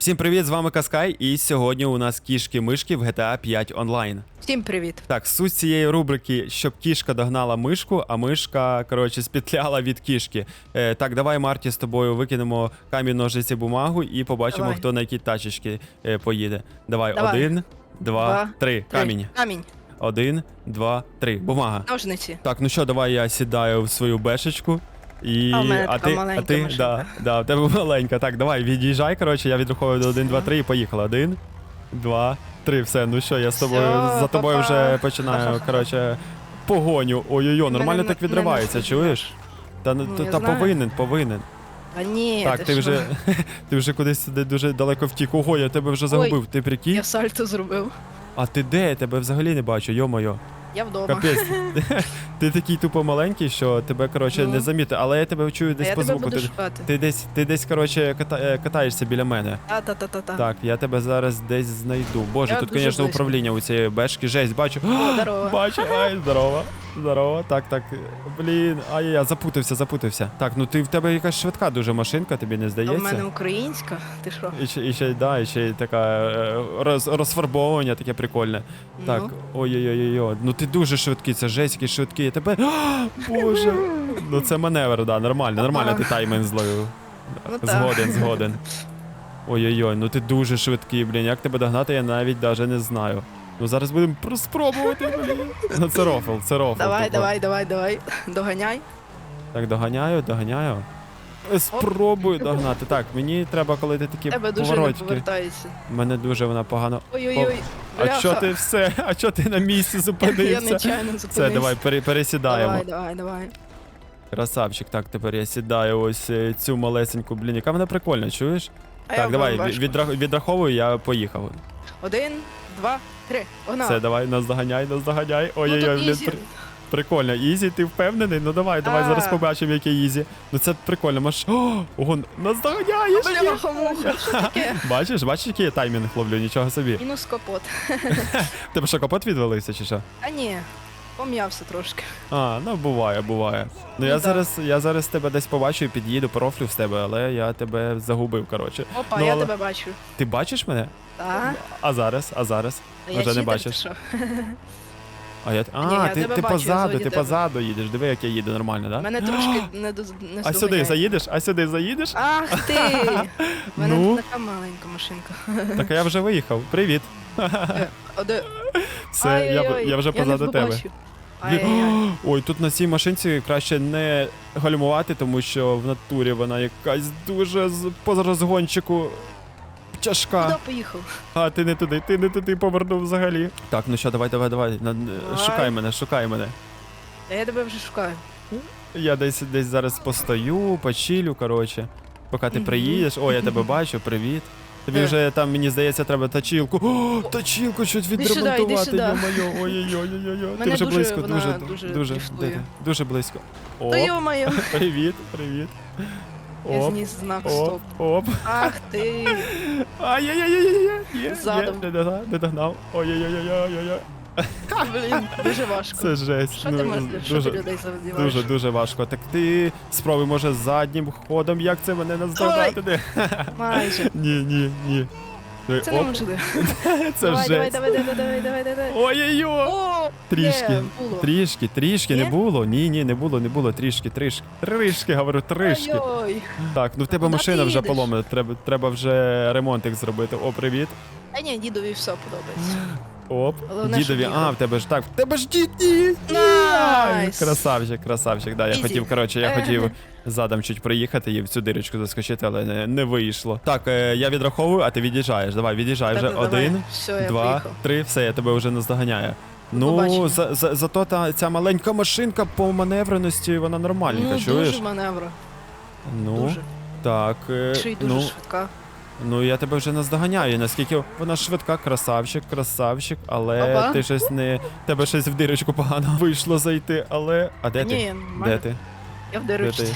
Всім привіт, з вами Каскай, і сьогодні у нас кішки-мишки в GTA 5 онлайн. Всім привіт. Так, суть цієї рубрики, щоб кішка догнала мишку, а мишка, коротше, спетляла від кішки. Е, так, давай, Марті, з тобою викинемо камінь, ножиці, бумагу і побачимо, Давай. хто на якій тачечці е, поїде. Давай, Давай. один, два, Два, три. Три. Камінь. Камінь. Один, два, три. Бумага. Ножниці. Так, ну що, давай я сідаю в свою бешечку. І... А в мене така ти, маленька а ти, машинка. да, да, в тебе маленька. Так, давай, від'їжджай, коротше, я відраховую до 1, 2, 3 і поїхала. Один, два, три. Все, ну що, я з тобою Всьо, за тобою па-па. вже починаю, Ха-ха-ха. коротше, погоню. Ой-ой-ой, нормально Мене так не- відривається, не чуєш? Та, ну, Ну, та, я та знаю. повинен, повинен. А ні, так, ти що? вже, ти вже кудись сюди дуже далеко втік. Ого, я тебе вже загубив. Ти прикинь? Я сальто зробив. А ти де? Я тебе взагалі не бачу, йо-моє. Я вдома. Капець, ти такий тупо маленький, що тебе, коротше, Ну. не заміти, але я тебе чую десь я по тебе звуку. буду Ти, шукати. ти десь, ти десь, коротше, ката, е, катаєшся біля мене. Та-та-та-та-та. Так, я тебе зараз десь знайду. Боже, Я тут, дуже звісно, близько. управління у цієї бешки. Жесть, бачу. О, здорово. Бачу, ай, здорово. Здорово. Так, так. Блін, ай я запутався, запутався. Так, ну ти в тебе якась швидка дуже машинка, тобі не А в здається? мене українська. Ти що? І ще, і ще, да, і ще й така е, роз, розфарбовування таке прикольне. Так, Ну. ой-ой-ой, ну ти дуже швидкий, це жесть, який швидкий. Я тебе. А, Боже. Ну це маневр, да, нормально, нормально ти таймінг зловив. Ну так. Згоден, згоден. Ой-ой-ой, ну ти дуже швидкий, блін. Як тебе догнати, я навіть даже не знаю. Ну зараз будемо спробувати. Ну це рофл, це рофл. Давай, тупо. давай, давай, давай. Доганяй. Так, доганяю, доганяю. Е, Спробую догнати. Так, мені треба, коли ти такі Тебе дуже не поворотики. повертається. Мене дуже вона погано. Ой-ой-ой. А бляха. що ти все? А що ти на місці Я зупинився? нечайно зупинився. Все, давай пере- пересідаємо. Давай, давай, давай. Красавчик, так тепер я сідаю ось е, цю малесеньку, блін, яка вона прикольна, чуєш? А я так, давай, вам ві- важко. відрах- відраховую, я поїхав. Один, два, три. Погнали. Все, давай, наздоганяй, наздоганяй. Ну, Ой-ой-ой, блін, ізі. при- прикольно. Ізі, ти впевнений? Ну давай, давай, А. зараз побачимо, яке ізі. Ну це прикольно, маш. О, ого, наздоганяєш! є. Бляха-муха, що таке? Бачиш, бачиш, який я таймінг ловлю, нічого собі. Мінус капот. Тебе що, капот відвалився чи що? А ні, пом'явся трошки. А, ну буває, буває. Ну Ну, я да. зараз, я зараз тебе десь побачу і під'їду, профлю з тебе, але я тебе загубив, коротше. Опа, Ну, я але- тебе бачу. Ти бачиш мене? Так. А зараз, а зараз? А Вже не читер, бачиш. що? А я. А, Ні, я ти, тебе ти бачу, позаду, ззаді ти тебе. позаду їдеш. Диви, як я їду нормально, да? Мене трошки не до не А сюди здоганяє. заїдеш? А сюди заїдеш? Ах ти! У мене Ну? така маленька машинка. Так я вже виїхав. Привіт. Все, я, Ай-яй-яй, я вже не позаду тебе. побачив. Ай-яй-яй. Ой, тут на цій машинці краще не гальмувати, тому що в натурі вона якась дуже з по розгончику тяжка. Куди поїхав? А, ти не туди, ти не туди повернув взагалі. Так, ну що, давай, давай, давай. на- Шукай мене, шукай мене. Та я тебе вже шукаю. Я десь десь зараз постою, почилю, коротше. Поки ти Мгм. приїдеш. О, я тебе бачу, привіт. Тобі Де? вже там, мені здається, треба точилку. О, точилку щось сюди, відремонтувати. іди сюди. Йо-моє, ой-ой-ой-ой. Ти Мене вже дуже близько, вона дуже, дуже дуже, де ти? дуже близько. Та йо-моє, привіт, привіт. Я Оп, зніс знак оп, стоп. оп. Ах ти! Ай-яй-яй-яй-яй. Задом. не догнав, не догнав. Ой-ой-ой-ой-ой-ой. Блін, дуже важко. Це жесть. Що ну, ти можеш, що дуже, людей завдіваєш? дуже, дуже важко. Так ти спробуй, може, заднім ходом, як це мене наздогнати? Майже. Ні, ні, ні. Це оп, неможливо. це Давай, давай, жесть. давай, давай, давай, давай, давай. Ой-ой-ой! О, Трішки, є, було. трішки, трішки не Є? було. Ні, ні, не було, не було. Трішки, трішки. Трішки, говорю, трішки. Ой-ой. Так, ну в тебе куди машина ти вже їдеш? поломана, треба, треба вже ремонтик зробити. О, привіт. А ні, дідові все подобається. Оп, Головне, дідові. А, в тебе ж так. В тебе ж дід ні. Найс. Красавчик, красавчик. Да, я Ізі. хотів, коротше, я Е. хотів задом чуть проїхати і в цю дирочку заскочити, але не, не вийшло. Так, е, я відраховую, а ти від'їжджаєш. Давай, від'їжджай вже. Та-та, давай. Один, Все, я два, поїхав. три, все, я тебе вже наздоганяю. Ну, за, за, зато та, ця маленька машинка по маневреності, вона нормальненька, Ну, чуєш? дуже маневра. ну, Дуже. так. Е, Ще й дуже ну, швидка. Ну, я тебе вже наздоганяю, наскільки вона швидка, красавчик, красавчик, але Опа. ти щось не. Тебе щось в дирочку погано вийшло зайти, але. А де ти? Ні, Де ти? Я в Де ти?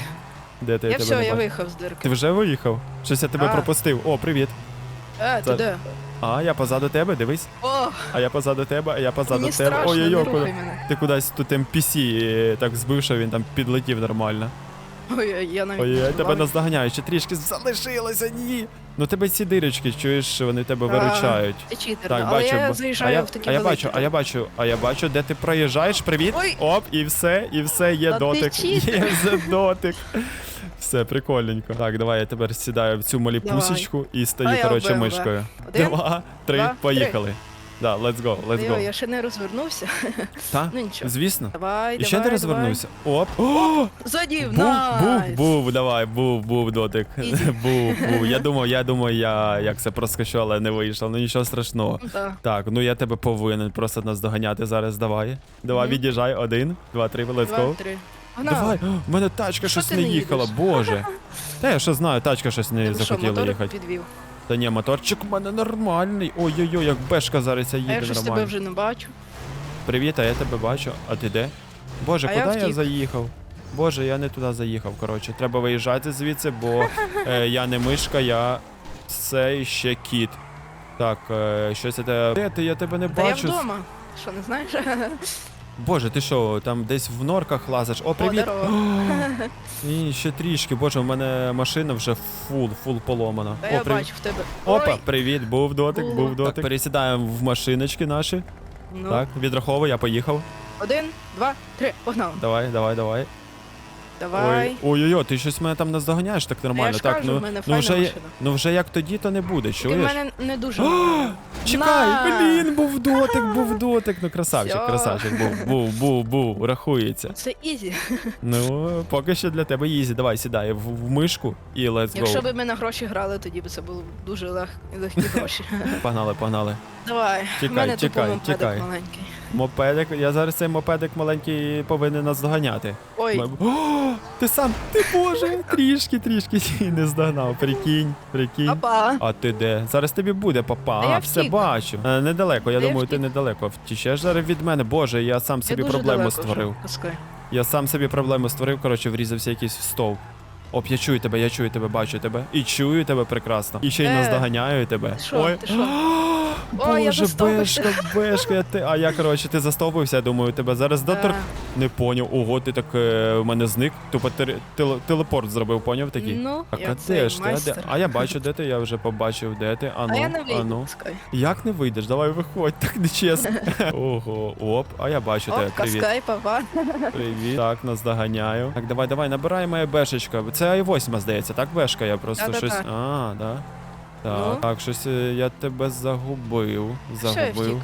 Де ти? Я тебе все, я виїхав з Ти вже виїхав? Щось я тебе А. пропустив. О, привіт. Це- ти де? А, я позаду тебе, дивись. О, А я позаду тебе, а я позаду мені тебе. Ой-ой-ой, куди? Ти кудись тут NPC е, так збив, що він там підлетів нормально. Ой, я навіть Ой, я тебе наздоганяю, ще трішки залишилося, ні. Ну тебе ці дирочки, чуєш, вони тебе виручають. Це Так, але бачу. я бо- заїжджаю а я, в такі а я великі. бачу, а я бачу, а я бачу, де ти проїжджаєш. Привіт. Ой. Оп, і все, і все, є Та ти дотик. читер. Є за дотик. Все, прикольненько. Так, давай я тепер сідаю в цю маліпусічку і А стою, я коротше, мишкою. Один, Два, три, два, поїхали. Да, let's go, let's Йо, go. я ще не розвернувся. Та? Ну нічого. Звісно. Давай, І давай, ще не давай. розвернувся. Оп. О! Задів, Був, був, найс. був, давай, був, був дотик. Був, був. Я думав, я думаю, я як це проскочу, але не вийшло. Ну нічого страшного. Ну, так. Ну я тебе повинен просто наздоганяти зараз. Давай. Давай, від'їжджай. Один, два, три, let's Два, go. три. Погнали. Давай, О, в мене тачка Що щось ти не не їхала, їдеш? боже. Та я що знаю, тачка щось не що, захотіла мотор їхати. підвів? Та ні, моторчик у мене нормальний. Ой-ой-ой, як бешка зараз А я їде щось тебе вже не бачу. Привіт, а я тебе бачу. А ти де? Боже, А куди я, втік. заїхав? Боже, я не туди заїхав. Коротше, треба виїжджати звідси, бо е, я не мишка, я все ще кіт. Так, е, щось я тебе. Де ти? Я тебе не Та я бачу. вдома. Що, не знаєш? Боже, ти що, там десь в норках лазиш? О, привіт! О, Ні, ще трішки. Боже, у мене машина вже фул, фул поломана. Та О, я привіт. бачу в тебе. Опа, Ой, привіт, був дотик, Було. був дотик. Так, пересідаємо в машиночки наші. ну. Так, відраховуй, я поїхав. Один, два, три, погнали. Давай, давай, давай. Давай. Ой, ой-ой, ти щось мене там наздоганяєш так нормально. ж так, кажу, ну, в мене ну файна вже, машина. ну вже як тоді, то не буде, в чуєш? мене не дуже. Чекай, На. блін, був дотик, був дотик. Ну красавчик, Всьо. красавчик, був, був, був, був, рахується. Це ізі. Ну, поки що для тебе ізі. Давай сідай в, в мишку і let's Якщо go. б ми на гроші грали, тоді б це було дуже лег... легкі гроші. Погнали, погнали. Давай. Тікай, в мене мопедик тікай. маленький. Мопедик, я зараз цей мопедик маленький повинен наздоганяти. Ой, Ми- О, ти сам, ти боже, трішки, трішки не здогнав. Прикинь, прикинь. папа. А ти де? Зараз тобі буде, папа. А, я все втік. бачу. Е, недалеко, я Та я думаю, ти втік. недалеко. Втічеш зараз від мене. Боже, я сам собі дуже проблему далеко створив. вже, пускай. Я сам собі проблему створив, коротше, врізався якийсь в стовп. Оп, я чую тебе, я чую тебе, бачу тебе. І чую тебе прекрасно. І ще й Е, наздоганяю тебе. ти що, ти що? Боже, Ой, я застовбився. бешка, бешка, я ти. А я, коротше, ти застовбився, я думаю, тебе зараз дотор... Не поняв. Ого, ти так е, в мене зник. Тупо теле- теле- телепорт зробив, поняв такий? Ну, А я цей ж ти? А, де? майстер. а я бачу, де ти, я вже побачив, де ти. А ну, А я не а вийду, ну. пускай. Як не вийдеш? Давай виходь, так нечесно. Ого, оп, а я бачу тебе. Привіт. каскай, папа. Привіт. Так, наздоганяю. Так, давай, давай, набирай моя бешечка. Це i8, здається, так, бешка? Я просто Да-да-да. щось. А, да. Так, Ну? так, щось е, я тебе загубив. Загубив. втік?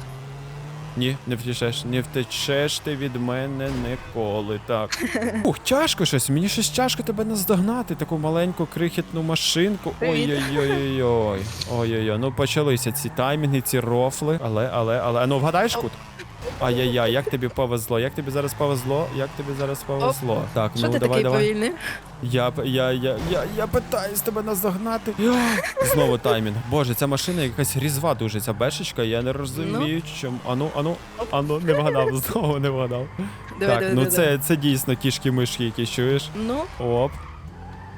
Ні, не втічеш, не втечеш ти від мене ніколи. Так. Ух, тяжко щось. Мені щось тяжко тебе наздогнати, таку маленьку крихітну машинку. Ой-ой-ой-ой. Ой-ой-ой. Ну почалися ці таймінги, ці рофли. Але, але, але. Ну вгадаєш кут? Ай-яй-яй, як тобі повезло? Як тобі зараз повезло? Як тобі зараз повезло? Так, Що ну давай, давай. Я, я, я, я, я питаюсь тебе наздогнати. Знову таймінг. Боже, ця машина якась різва дуже, ця бешечка, я не розумію, чому. Ану, ану, ану, не вгадав, знову не вгадав. Давай, так, давай, ну давай, це, це дійсно кішки-мишки якісь, чуєш? Ну, Оп.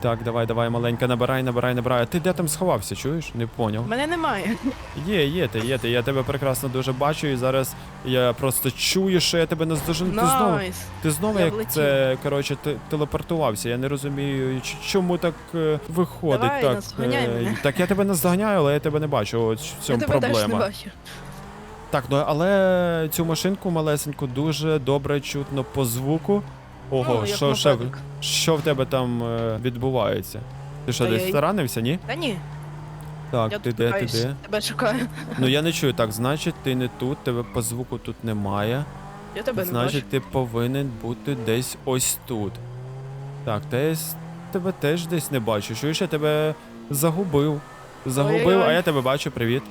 Так, давай, давай, маленька, набирай, набирай, набирай. А ти де там сховався, чуєш? Не поняв. мене немає. Є, є ти, є ти. Я тебе прекрасно дуже бачу, і зараз я просто чую, що я тебе наздожену. Ти знову, Найс. ти знову Я як влетів. це, коротше, ти телепортувався. Я не розумію, ч- чому так е, виходить. Давай, так, наздоганяй мене. так я тебе наздоганяю, але я тебе не бачу. От в Я цьому тебе теж не проблема. бачу. Так, ну але цю машинку малесеньку дуже добре чутно по звуку. Ого, Ну, як що, що, в тебе там е, відбувається? Ти що, Та десь й- таранився, ні? Та ні, Так, я ти тут де, ти де? тебе шукаю. Ну я не чую, так, значить, ти не тут, тебе по звуку тут немає. Я тебе не Значить, бачу. ти повинен бути десь ось тут. Так, десь тебе теж десь не бачу. Чуєш, я тебе загубив. Загубив, Ой-ой-ой. а я тебе бачу. Привіт.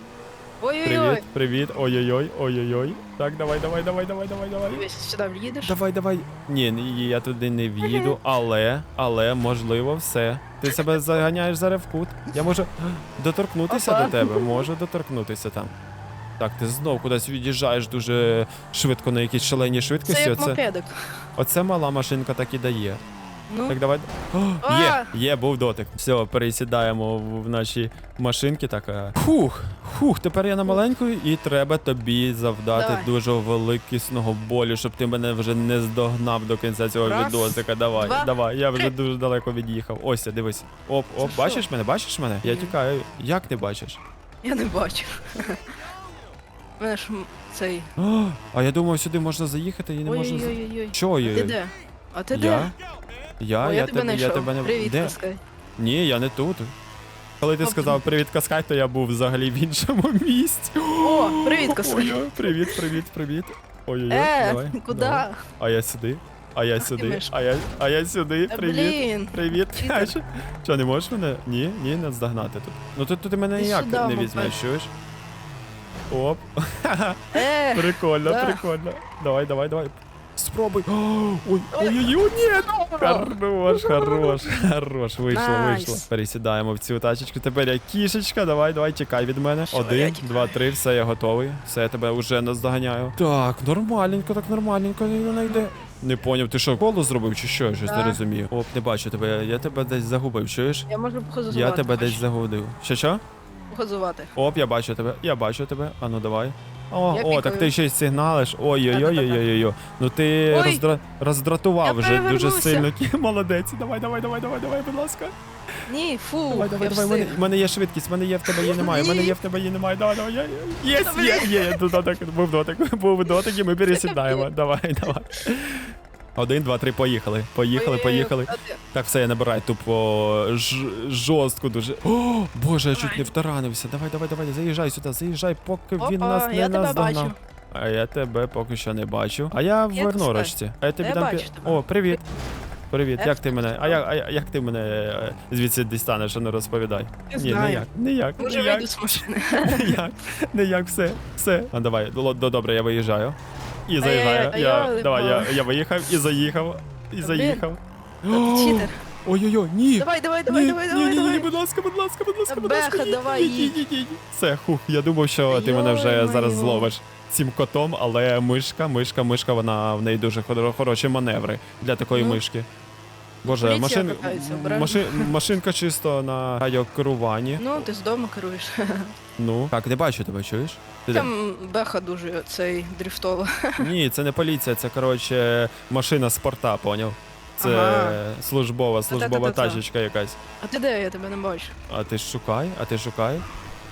Ой-ой-ой. Привіт, привіт. Ой-ой-ой, ой-ой-ой. Так, давай, давай, давай, давай, давай, давай. Дивись, сюди в'їдеш? Давай, давай. Ні, ні, я туди не в'їду, але, але, можливо, все. Ти себе заганяєш зараз в кут. Я можу доторкнутися Опа. до тебе, можу доторкнутися там. Так, ти знов кудись від'їжджаєш дуже швидко на якійсь шаленій швидкості. Це як Оце, мопедик. оце мала машинка так і дає. Ну, Так, давай. О, є, є, був дотик. Все, пересідаємо в наші машинки. Так. е. Фух, фух, тепер я на маленьку, і треба тобі завдати Давай. дуже великісного болю, щоб ти мене вже не здогнав до кінця цього Раз, відосика. Давай, два, давай, я вже три. дуже далеко від'їхав. Ось, дивись. Оп, оп, Це бачиш що? мене? Бачиш мене? Я тікаю. Як не бачиш? я не бачу. Мене ж м- цей. О, а я думав, сюди можна заїхати і не можна. за- Ой-ой-ой. Що Ти ой де? А ти Я? де? Я, О, я, я тебе тебе, я знайшов. тебе не Привіт, Де? Каскай. Ні, я не тут. Коли ти сказав привіт Каскай, то я був взагалі в іншому місці. О, привіт, Каскай. Ой, привіт, привіт, привіт. Ой-ой-ой, Е, давай. куди? давай. А я сюди. А я Ах сюди. мишка. А я, а я сюди. Е, Привіт. Блін. Привіт. Читер. А що, що, не можеш мене? Ні, ні, не здогнати тут. Ну тут, тут ти мене Ти ніяк сюди, не візьмеш, чуєш? Оп. Е, Прикольно, да. прикольно. Давай, давай, давай. Спробуй. Ой, ой-ой-ой, ні. Хорош, хорош, хорош. Вийшло, вийшло. Пересідаємо в цю тачечку. Тепер я кішечка. Давай, давай, тікай від мене. Один, два, три, все, я готовий. Все, я тебе вже наздоганяю. Так, нормальненько, так нормальненько, не вона йде. Не поняв, ти що, коло зробив чи що? Я щось не розумію. Оп, не бачу тебе. Я тебе десь загубив, чуєш? я можу похозувати. Я тебе десь загубив. Що що? Похозувати. Оп, я бачу тебе, я бачу тебе. А ну давай. О, Я о, так пікаю. ти ще й сигналиш. Ой-ой-ой-ой-ой-ой. Ну ти Ой. роздра... роздратував Я вже дуже сильно. Кі- Молодець. Давай, давай, давай, давай, давай, будь ласка. Ні, фу, Давай, давай, я давай. Мене, встиг. в мене є швидкість, в мене є в тебе її немає. В мене є в тебе її немає. Давай, давай. Я. Є, Та, є, є. Тут дотик, був дотик, був дотик, і ми пересідаємо. Давай, давай. Один, два, три, поїхали. Поїхали, поїхали. Так, все, я набираю тупо ж, жорстко дуже. О, боже, я чуть не втаранився. Давай, давай, давай, заїжджай сюди, заїжджай, поки він Опа, нас не я тебе наздогнав. бачу. А я тебе поки що не бачу. А я в Я Вернорочці. А я тобі Я дам бачу пі- тебе. О, привіт. Привіт, Я як ти мене? А як, а я- як ти мене е, звідси дістанеш, а не розповідай. Не Ні, знаю. ніяк, ніяк, Може ніяк, вийду з машини. ніяк, ніяк, все, все. А давай, до, до, добре, я виїжджаю. І заїжджаю. а Я, я- давай, я, я виїхав і заїхав. І заїхав. Читер. Ой-ой-ой, ні. Давай, давай, давай, ні, давай, ні, давай, ні, давай. ні, будь ласка, будь ласка, будь ласка, будь Беха, ласка. ні, давай, ні, ні, ні, ні. Все, хух, я думав, що ти мене вже зараз зловиш цим котом, але мишка, мишка, мишка, вона в неї дуже хороші маневри для такої Ну. мишки. Боже, машин, машин, машинка чисто на радіокеруванні. Ну, ти з дому керуєш. Ну, так, не бачу тебе, чуєш? Ти де? Там беха дуже цей дрифтова. Ні, це не поліція, це коротше машина спорта, поняв? Це Ага. службова, службова Та-та-та-та. тачечка якась. А ти де? Я тебе не бачу. А ти ж шукай, а ти шукай.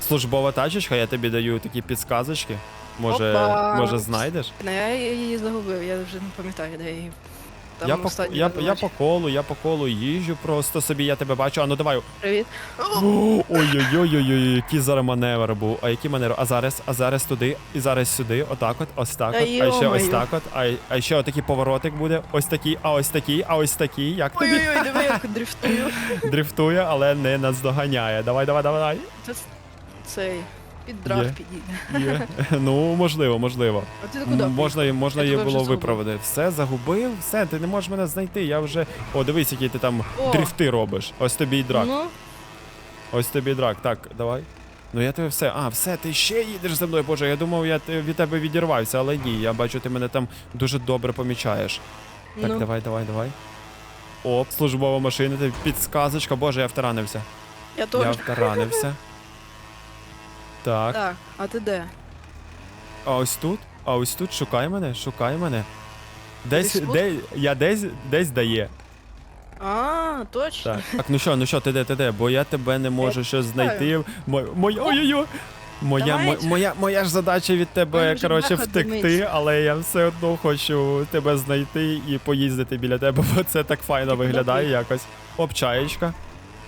Службова тачечка, я тобі даю такі підсказочки. Може, Опа. може знайдеш? Не, я її загубив, я вже не пам'ятаю, де я її. Там я, по, я, я по колу, я по колу їжджу просто собі, я тебе бачу. А ну давай. Привіт. Ой-ой-ой, який зараз маневр був. А який маневр? А зараз, а зараз туди, і зараз сюди, отак от, ось так от, а ще ось так от, а, а ще отакий поворотик буде, ось такий, а ось такий, а ось такий. Як тобі? Ой-ой-ой, диви, як дрифтую. Дрифтує, але не наздоганяє. Давай, давай, давай. Це цей під драг Є. підійде. Є. Ну, можливо, можливо. А ти? М, Можна, можна Я її тебе вже було виправити. Все, загубив, все, ти не можеш мене знайти. Я вже. О, дивись, який ти там О. дрифти робиш. Ось тобі і драк. Ну, Ось тобі і драк. Так, давай. Ну я тебе все. А, все, ти ще їдеш за мною. Боже, я думав, я те- від тебе відірвався, але ні. Я бачу, ти мене там дуже добре помічаєш. Так, ну. давай, давай, давай. Оп, службова машина, ти підсказочка. Боже, я втаранився. Я Я теж. втаранився. Так. Так, а ти де? А ось тут? А ось тут шукай мене, шукай мене. Десь, Десь тут? де, я десь, десь дає. А, точно. Так. Так, ну що, ну що, ти де, ти де? Бо я тебе не можу щось знайти. Мо, моя, ой-ой-ой. Моя, мо, моя, моя ж задача від тебе, вже коротше, втекти, але я все одно хочу тебе знайти і поїздити біля тебе, бо це так файно виглядає якось. Оп, чаєчка.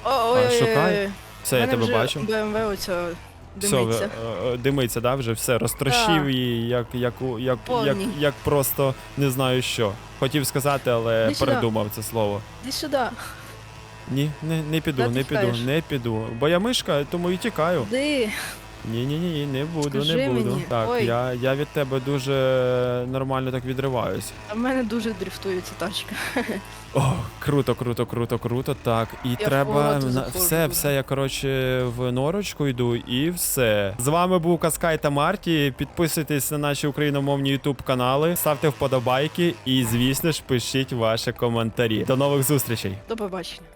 О, ой, ой, шукай. ой. Все, я тебе бачу. БМВ оця димиться. е, е, димиться, да, вже все, розтрощив її, як, як, як, як, як просто не знаю що. Хотів сказати, але Іди передумав передумав це слово. Іди сюди. Ні, не, не піду, да, не піду, не піду. Бо я мишка, тому і тікаю. Іди. Ні, ні, ні, не буду, Скажи не буду. мені. Так, Ой. я, я від тебе дуже нормально так відриваюсь. А в мене дуже дрифтує ця тачка. О, круто, круто, круто, круто. Так, і Я треба повороту на заходжу все, все. Я коротше в норочку йду і все. З вами був Каскай та Марті. Підписуйтесь на наші україномовні ютуб канали, ставте вподобайки і, звісно ж, пишіть ваші коментарі. До нових зустрічей. До побачення.